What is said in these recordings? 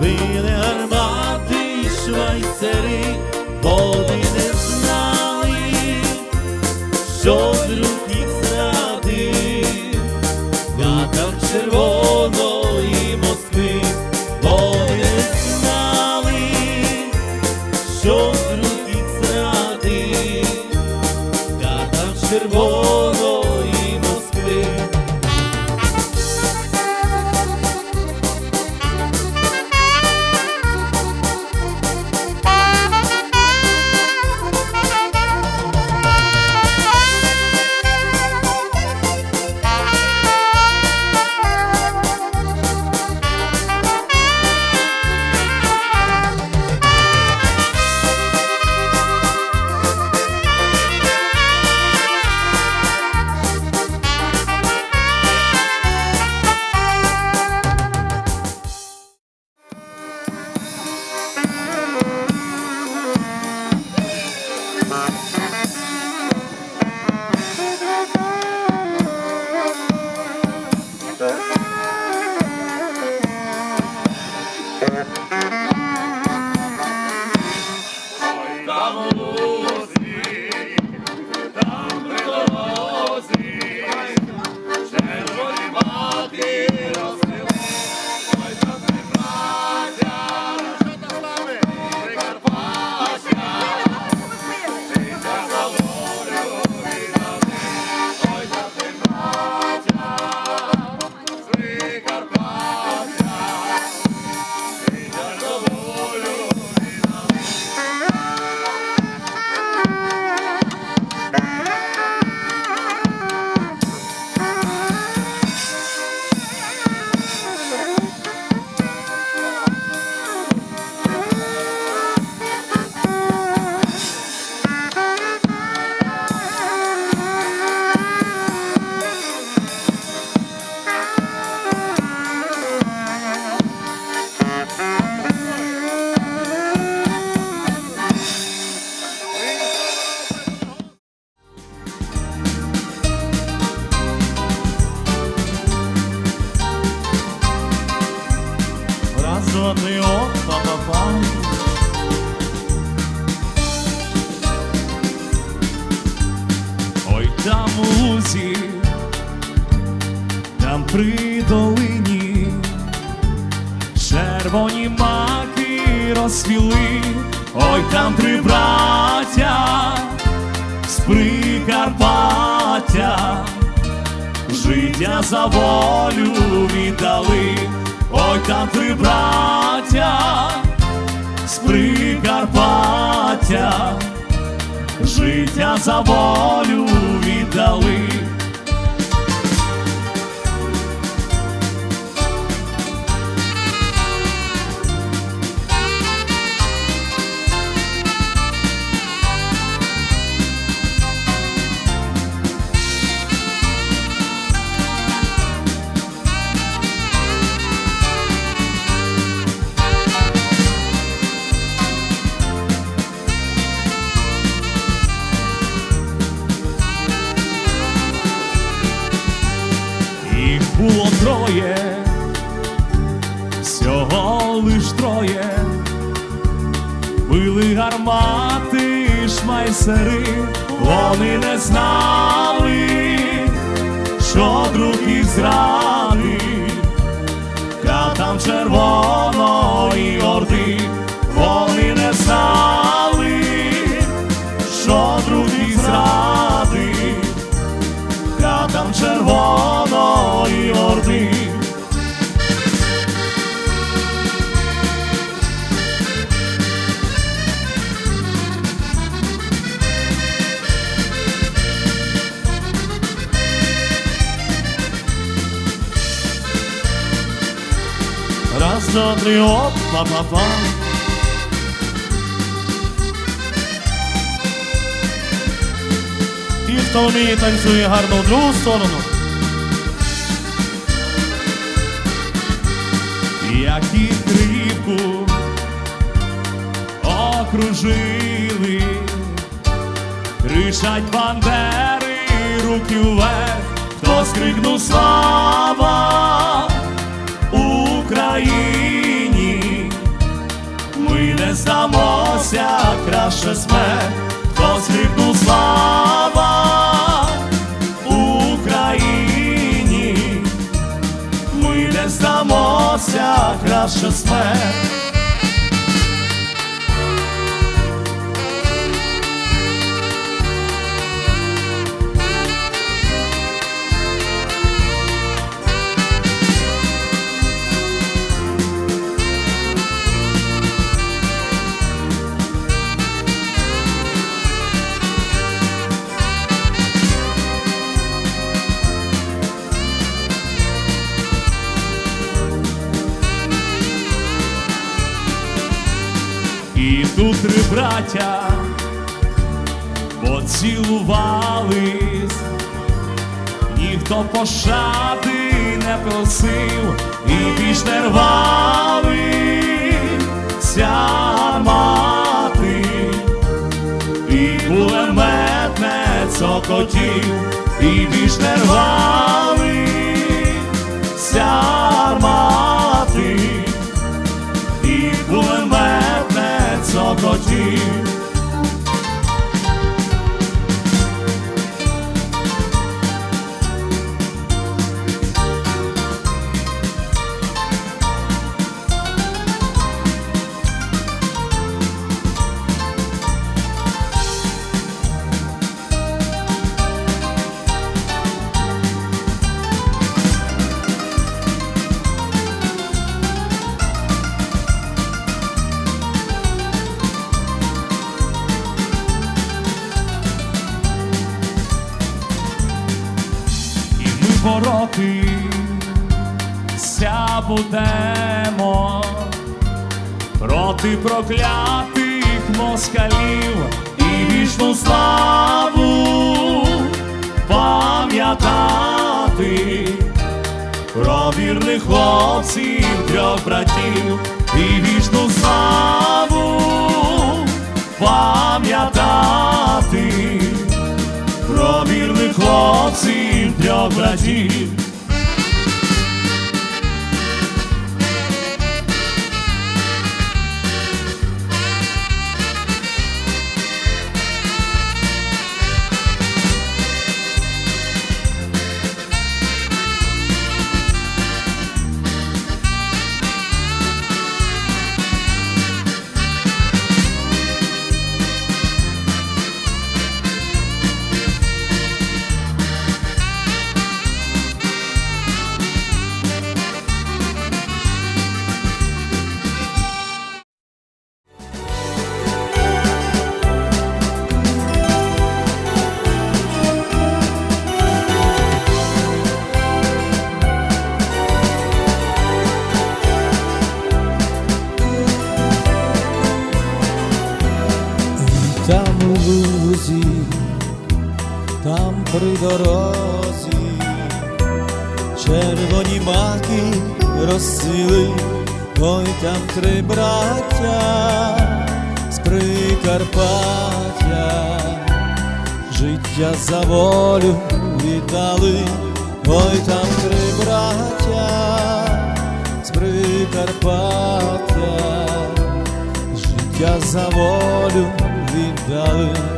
били гармати й маки ой, там три браття з Прикарпаття. Життя за волю віддали, ой там три браття з Прикарпаття, життя за волю віддали. Троє, всього лиш троє, били гармати шмайсери, вони не знали, що друг їх зрадив, катам червоної орди, Раз, два, три, оп, па-па-па. І хто вміє танцює гарно в другу сторону. Як і кріпку окружили, кричать бандери, руки вверх, хто скрикнув слава здамося, краще сме, хто скрипнув слава Україні, ми не здамося, краще смерть. Тут три браття поцілувались, ніхто пощади не просив і більш не рвалися гармати, і кулемет не цокотів, і більш не рвалися гармати і кулемет не боротися будемо проти проклятих москалів і вічну славу пам'ятати про вірних хлопців трьох братів і вічну славу пам'ятати про вірних хлопців трьох братів. При дорозі, червоні маки розсили, ой там три браття з Прикарпаття, життя за волю віддали, ой там три браття з Прикарпаття життя за волю віддали.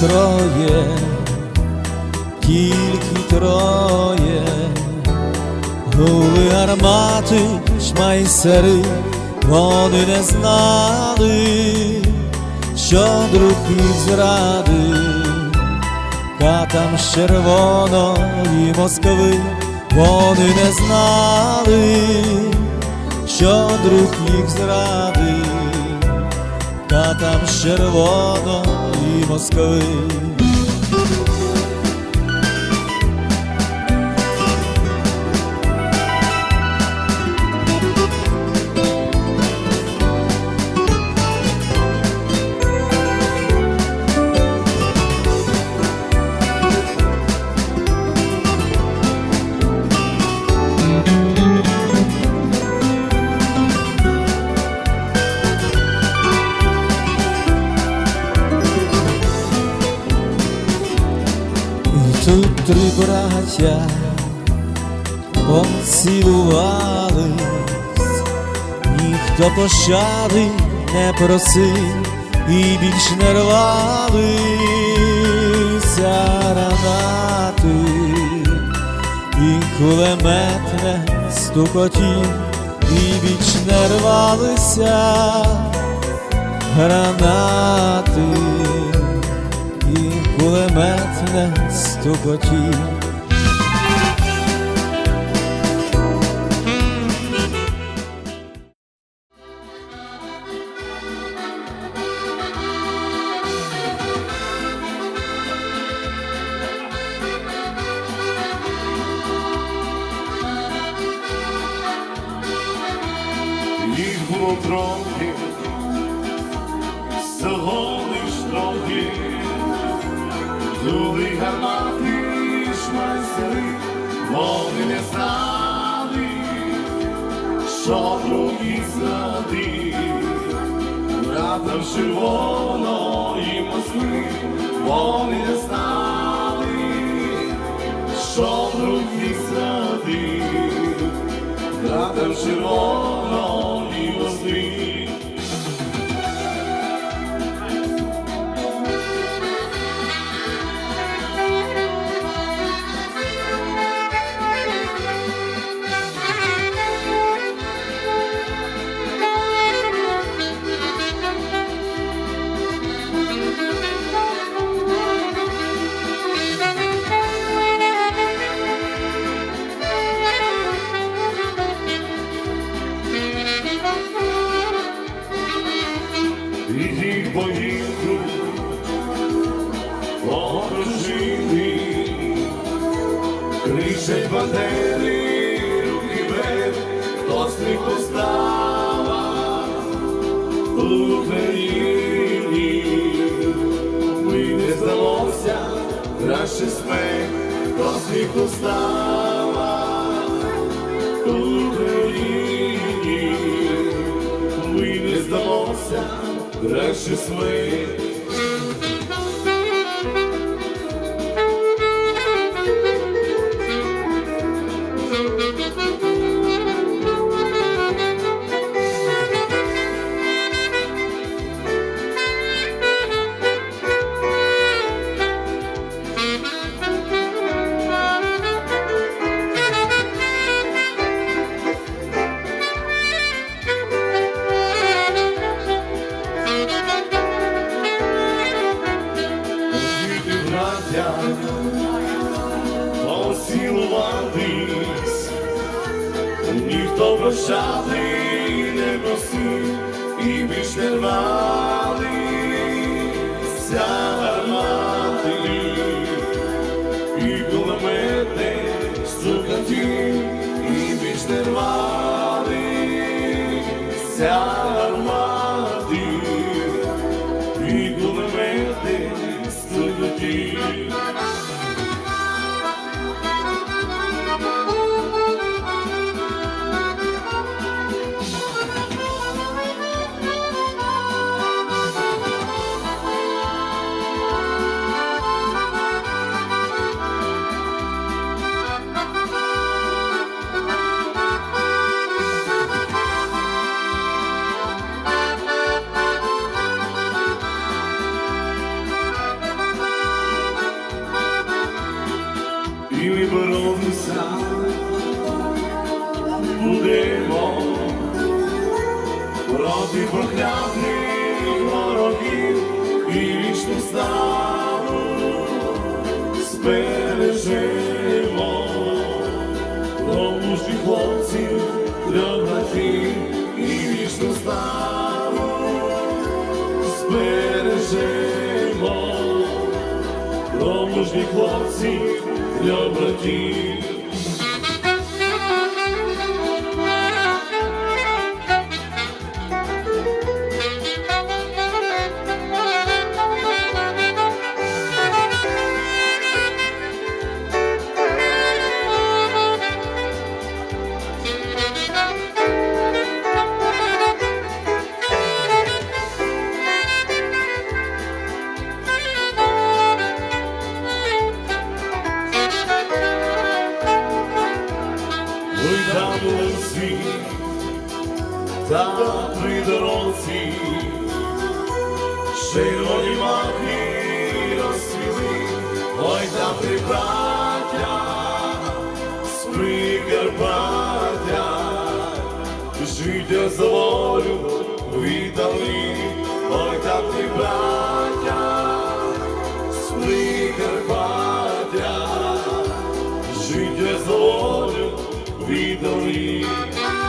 Троє, тільки троє, Гули гармати, шмайсери, вони не знали, що друг їх зрадив. Катам з червоної Москви, вони не знали, що друг їх зрадив, Катам з червоної Москви. Тут три браття поцілувались, ніхто пощади не просив і більш не рвалися гранати, і кулемет не стукотів, і більш не рвалися гранати кулемет не стукотів. Їх було трохи, не знали, що другі знати, брата з і Москви, вони не знали, що другі знати, брата з Україні. Ми не здалося, краще смерть, до світу стала. Україні. Ми не здалося, краще смерть. Збережемо. Помужні хлопців, для братів і вічну славу збережемо. Помужні хлопці для братів. Прикарпаття,